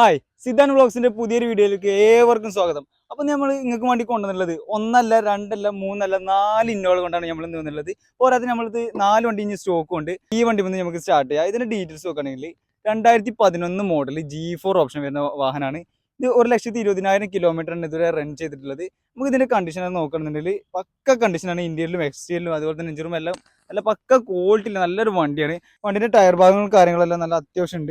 Hi Zidane വ്ളോഗ്സിന്റെ പുതിയൊരു വീഡിയോയിലേക്ക് ഏവർക്കും സ്വാഗതം. അപ്പൊ നമ്മൾ നിങ്ങൾക്ക് വേണ്ടി കൊണ്ടുവന്നുള്ളത് ഒന്നല്ല രണ്ടല്ല മൂന്നല്ല നാല് ഇന്നോൾ കൊണ്ടാണ് നമ്മൾ ഇന്ന് വന്നുള്ളത് പോരാതെ നമ്മളിത് നാല് വണ്ടി ഇനി സ്റ്റോക്ക് ഉണ്ട്. ഈ വണ്ടി വന്ന് നമുക്ക് സ്റ്റാർട്ട് ചെയ്യാം. ഇതിന്റെ ഡീറ്റെയിൽസ് നോക്കുകയാണെങ്കിൽ രണ്ടായിരത്തി പതിനൊന്ന് മോഡൽ ജി ഫോർ ഓപ്ഷൻ വരുന്ന വാഹനമാണ്. ഇത് ഒരു ലക്ഷത്തി ഇരുപതിനായിരം കിലോമീറ്ററാണ് ഇതുവരെ റൺ ചെയ്തിട്ടുള്ളത്. നമുക്ക് ഇതിന്റെ കണ്ടീഷൻ നോക്കണമെന്നുണ്ടെങ്കിൽ പക്ക കണ്ടീഷനാണ് ഇന്ത്യയിലും എക്സ്റ്റീരിയലും അതുപോലെ തന്നെ എഞ്ചിനും എല്ലാം. നല്ല പക്ക ക്വാളിറ്റി നല്ലൊരു വണ്ടിയാണ്. വണ്ടിന്റെ ടയർ ഭാഗങ്ങളും കാര്യങ്ങളെല്ലാം നല്ല അത്യാവശ്യം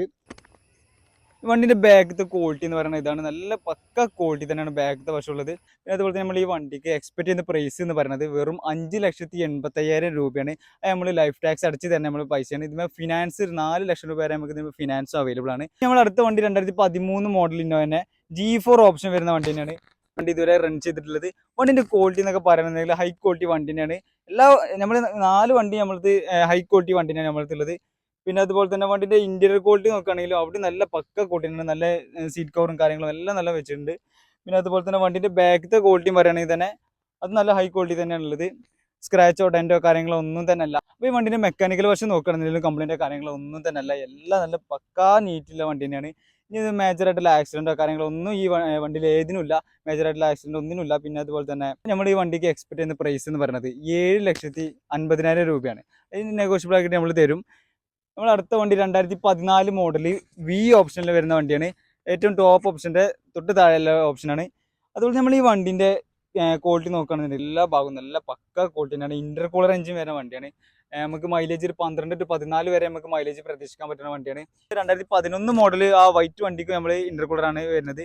വണ്ടിന്റെ ബാഗത്തെ ക്വാളിറ്റി എന്ന് പറയുന്നത് ഇതാണ്. നല്ല പക്ക ക്വാളിറ്റി തന്നെയാണ് ബാഗത്തെ വശമുള്ളത് പിന്നെ അതുപോലെ തന്നെ നമ്മൾ ഈ വണ്ടിക്ക് എക്സ്പെക്ട് ചെയ്യുന്ന പ്രൈസ് എന്ന് പറയുന്നത് വെറും അഞ്ച് ലക്ഷത്തി എൺപത്തയ്യായിരം രൂപയാണ്. നമ്മൾ ലൈഫ് ടാക്സ് അടച്ച് തന്നെ നമ്മൾ പൈസയാണ്. ഇതിന് ഫിനാൻസ് ഒരു നാല് ലക്ഷം രൂപ വരെ നമുക്ക് ഫിനാൻസ് അവൈലബിൾ ആണ്. നമ്മൾ അടുത്ത വണ്ടി രണ്ടായിരത്തി പതിമൂന്ന് മോഡലിന്റെ തന്നെ ജി ഫോർ ഓപ്ഷൻ വരുന്ന വണ്ടി തന്നെയാണ്. വണ്ടി ഇതുവരെ റൺ ചെയ്തിട്ടുള്ളത്. വണ്ടിന്റെ ക്വാളിറ്റി എന്നൊക്കെ പറയുന്നുണ്ടെങ്കിൽ ഹൈ ക്വാളിറ്റി വണ്ടി തന്നെയാണ്. എല്ലാ നമ്മൾ നാല് വണ്ടി നമ്മളത് ഹൈ ക്വാളിറ്റി വണ്ടി തന്നെയാണ് നമ്മളടുത്തുള്ളത് പിന്നെ അതുപോലെ തന്നെ വണ്ടിന്റെ ഇന്റീരിയർ ക്വാളിറ്റി നോക്കുകയാണെങ്കിലും അവിടെ നല്ല പക്ക ക്വാളിറ്റി നല്ല സീറ്റ് കവറും കാര്യങ്ങളും എല്ലാം നല്ല വെച്ചിട്ടുണ്ട്. പിന്നെ അതുപോലെ തന്നെ വണ്ടിന്റെ ബാക്കത്തെ ക്വാളിറ്റിയും പറയുകയാണെങ്കിൽ തന്നെ അത് നല്ല ഹൈ ക്വാളിറ്റി തന്നെയാണ് ഉള്ളത്. സ്ക്രാച്ചോ ഡെന്റോ കാര്യങ്ങളോ ഒന്നും തന്നെ അല്ല. അപ്പോൾ ഈ വണ്ടിന്റെ മെക്കാനിക്കൽ വശം നോക്കുകയാണെങ്കിലും കംപ്ലൈന്റോ കാര്യങ്ങളോ ഒന്നും തന്നെ അല്ല. എല്ലാം നല്ല പക്കാ നീറ്റുള്ള വണ്ടി തന്നെയാണ്. ഇനി ആയിട്ടുള്ള ആക്സിഡന്റോ കാര്യങ്ങളോ ഒന്നും ഈ വണ്ടിയിൽ ഏതിനുമില്ല. മേജറായിട്ടുള്ള ആക്സിഡന്റ് ഒന്നിനുമില്ല. പിന്നെ അതുപോലെ തന്നെ നമ്മൾ ഈ വണ്ടിക്ക് എക്സ്പെക്ട് ചെയ്യുന്ന പ്രൈസ് എന്ന് പറയുന്നത് ഏഴ് ലക്ഷത്തി അൻപതിനായിരം രൂപയാണ്. അതിന് നെഗോഷ്യബിൾ ആക്കിയിട്ട് നമ്മൾ തരും. നമ്മൾ അടുത്ത വണ്ടി രണ്ടായിരത്തി പതിനാല് മോഡൽ വി ഓപ്ഷനിൽ വരുന്ന വണ്ടിയാണ്. ഏറ്റവും ടോപ്പ് ഓപ്ഷന്റെ തൊട്ട് താഴെയുള്ള ഓപ്ഷനാണ് അതുപോലെ നമ്മൾ ഈ വണ്ടിന്റെ ക്വാളിറ്റി നോക്കുകയാണെന്നുണ്ടെങ്കിൽ എല്ലാ ഭാഗവും നല്ല പക്ക ക്വാളിറ്റി തന്നെയാണ്. ഇന്റർ കൂളർ എഞ്ചിൻ വരുന്ന വണ്ടിയാണ്. നമുക്ക് മൈലേജ് ഒരു പന്ത്രണ്ട് ടു പതിനാല് വരെ നമുക്ക് മൈലേജ് പ്രതീക്ഷിക്കാൻ പറ്റുന്ന വണ്ടിയാണ്. രണ്ടായിരത്തി പതിനൊന്ന് മോഡൽ ആ വൈറ്റ് വണ്ടിക്ക് നമ്മൾ ഇന്റർ കൂളറാണ് വരുന്നത്.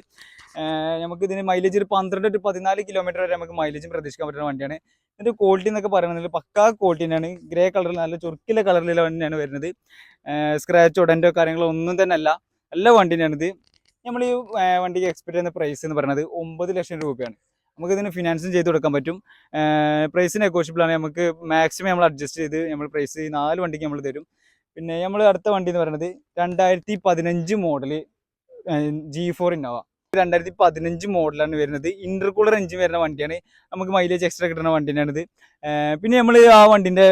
നമുക്ക് ഇതിന് മൈലേജ് ഒരു പന്ത്രണ്ട് ടു പതിനാല് കിലോമീറ്റർ വരെ നമുക്ക് മൈലേജും പ്രതീക്ഷിക്കാൻ പറ്റുന്ന വണ്ടിയാണ്. ഇതിന്റെ ക്വാളിറ്റി എന്നൊക്കെ പറയുന്നത് പക്കാ ക്വാളിറ്റി തന്നെയാണ്. ഗ്രേ കളറിൽ നല്ല ചുരുക്കിലെ കളറിലുള്ള വണ്ടിയാണ് വരുന്നത്. സ്ക്രാച്ച് ഉടന്റെ കാര്യങ്ങളോ ഒന്നും തന്നെ അല്ല. നല്ല വണ്ടി തന്നെയാണിത് നമ്മൾ ഈ വണ്ടിക്ക് എക്സ്പെക്ട് ചെയ്യുന്ന പ്രൈസ് എന്ന് പറയുന്നത് ഒമ്പത് ലക്ഷം രൂപയാണ്. നമുക്ക് ഇതിന് ഫിനാൻസും ചെയ്ത് കൊടുക്കാൻ പറ്റും. പ്രൈസ് നെഗോഷ്യബിൾ ആണ്. നമുക്ക് മാക്സിമം നമ്മൾ അഡ്ജസ്റ്റ് ചെയ്ത് നമ്മൾ പ്രൈസ് നാല് വണ്ടിക്ക് നമ്മൾ തരും. പിന്നെ നമ്മൾ അടുത്ത വണ്ടി എന്ന് പറയുന്നത് രണ്ടായിരത്തി പതിനഞ്ച് മോഡൽ ജി ഫോർ ഇന്നോവ രണ്ടായിരത്തി പതിനഞ്ച് മോഡലാണ് വരുന്നത്. ഇന്റർകൂളർ എഞ്ചിൻ വരുന്ന വണ്ടിയാണ്. നമുക്ക് മൈലേജ് എക്സ്ട്രാ കിട്ടുന്ന വണ്ടി തന്നെയാണിത് പിന്നെ നമ്മൾ ആ വണ്ടിന്റെ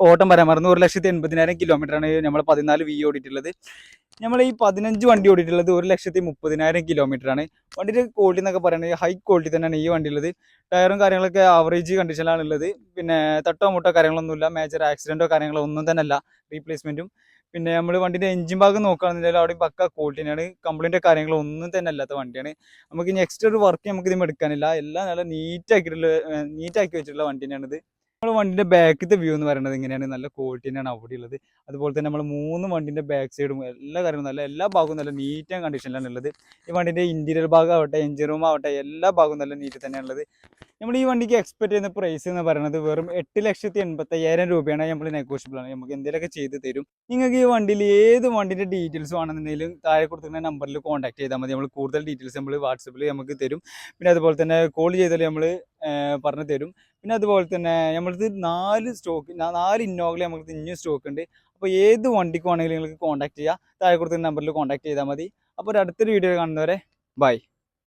ഓട്ടം പറയാൻ മറന്നു ഒരു ലക്ഷത്തി എൺപതിനായിരം കിലോമീറ്റർ ആണ് നമ്മൾ പതിനാല് വി ഓടിയിട്ടുള്ളത്. നമ്മൾ ഈ പതിനഞ്ച് വണ്ടി ഓടിയിട്ടുള്ളത് ഒരു ലക്ഷത്തി മുപ്പതിനായിരം കിലോമീറ്റർ ആണ്. വണ്ടിയുടെ ക്വാളിറ്റി എന്നൊക്കെ പറയുന്നത് ഹൈ ക്വാളിറ്റി തന്നെയാണ് ഈ വണ്ടി ഉള്ളത് ടയറും കാര്യങ്ങളൊക്കെ ആവറേജ് കണ്ടീഷനിലാണ് ഉള്ളത്. പിന്നെ തട്ടോ മുട്ടോ കാര്യങ്ങളൊന്നുമില്ല. മേജർ ആക്സിഡന്റോ കാര്യങ്ങളോ ഒന്നും തന്നെ അല്ല റീപ്ലേസ്മെന്റും പിന്നെ നമ്മൾ വണ്ടിന്റെ എഞ്ചിൻ ഭാഗം നോക്കുകയാണെന്നുണ്ടെങ്കിൽ അവിടെ പക്ക ക്വാളിറ്റി തന്നെയാണ്. കംപ്ലൈന്റ് കാര്യങ്ങളോ ഒന്നും തന്നെ അല്ലാത്ത വണ്ടിയാണ്. നമുക്ക് നെക്സ്റ്റ് ഒരു വർക്ക് നമുക്ക് ഇതിന് എടുക്കാനില്ല. എല്ലാം നല്ല നീറ്റാക്കിയിട്ടുള്ള നീറ്റാക്കി വെച്ചിട്ടുള്ള വണ്ടി തന്നെയാണിത് നമ്മൾ വണ്ടിന്റെ ബാക്കിലത്തെ വ്യൂ എന്ന് പറയുന്നത് ഇങ്ങനെയാണ്. നല്ല ക്വാളിറ്റി തന്നെയാണ് അവിടെ ഉള്ളത്. അതുപോലെ തന്നെ നമ്മൾ മൂന്ന് വണ്ടിന്റെ ബാക്ക് സൈഡും എല്ലാ കാര്യങ്ങളും നല്ല എല്ലാ ഭാഗവും നല്ല നീറ്റ് ആൻഡ് കണ്ടീഷനിലാണ് ഉള്ളത്. ഈ വണ്ടിന്റെ ഇന്റീരിയർ ഭാഗം ആവട്ടെ എഞ്ചിൻ റൂം ആവട്ടെ എല്ലാ ഭാഗവും നല്ല നീറ്റ് തന്നെയാണ് ഉള്ളത്. നമ്മൾ ഈ വണ്ടിക്ക് എക്സ്പെക്ട് ചെയ്യുന്ന പ്രൈസ് എന്ന് പറയുന്നത് വെറും എട്ട് ലക്ഷത്തി എൺപത്തയ്യായിരം രൂപയാണ് നമ്മൾ നെഗോഷ്യബിൾ ആണ്. നമുക്ക് എന്തെങ്കിലുമൊക്കെ ചെയ്ത് തരും. നിങ്ങൾക്ക് ഈ വണ്ടിയിൽ ഏത് വണ്ടിന്റെ ഡീറ്റെയിൽസ് വേണമെന്നുണ്ടെങ്കിലും താഴെ കൊടുക്കുന്ന നമ്പറിൽ കോൺടാക്ട് ചെയ്താൽ മതി. നമ്മൾ കൂടുതൽ ഡീറ്റെയിൽസ് നമ്മൾ വാട്സപ്പിൽ നമുക്ക് തരും. പിന്നെ അതുപോലെ തന്നെ കോൾ ചെയ്താൽ നമ്മൾ പറഞ്ഞു തരും. പിന്നെ അതുപോലെ തന്നെ നമ്മളത് നാല് സ്റ്റോക്ക് നാല് ഇന്നോകൾ നമുക്ക് ഇനിയും സ്റ്റോക്ക് ഉണ്ട്. അപ്പോൾ ഏത് വണ്ടിക്ക് വേണമെങ്കിലും നിങ്ങൾക്ക് കോൺടാക്ട് ചെയ്യുക താഴെ കൊടുത്ത നമ്പറിൽ കോൺടാക്ട് ചെയ്താൽ മതി. അപ്പോൾ അടുത്തൊരു വീഡിയോ കാണുന്നവരെ ബൈ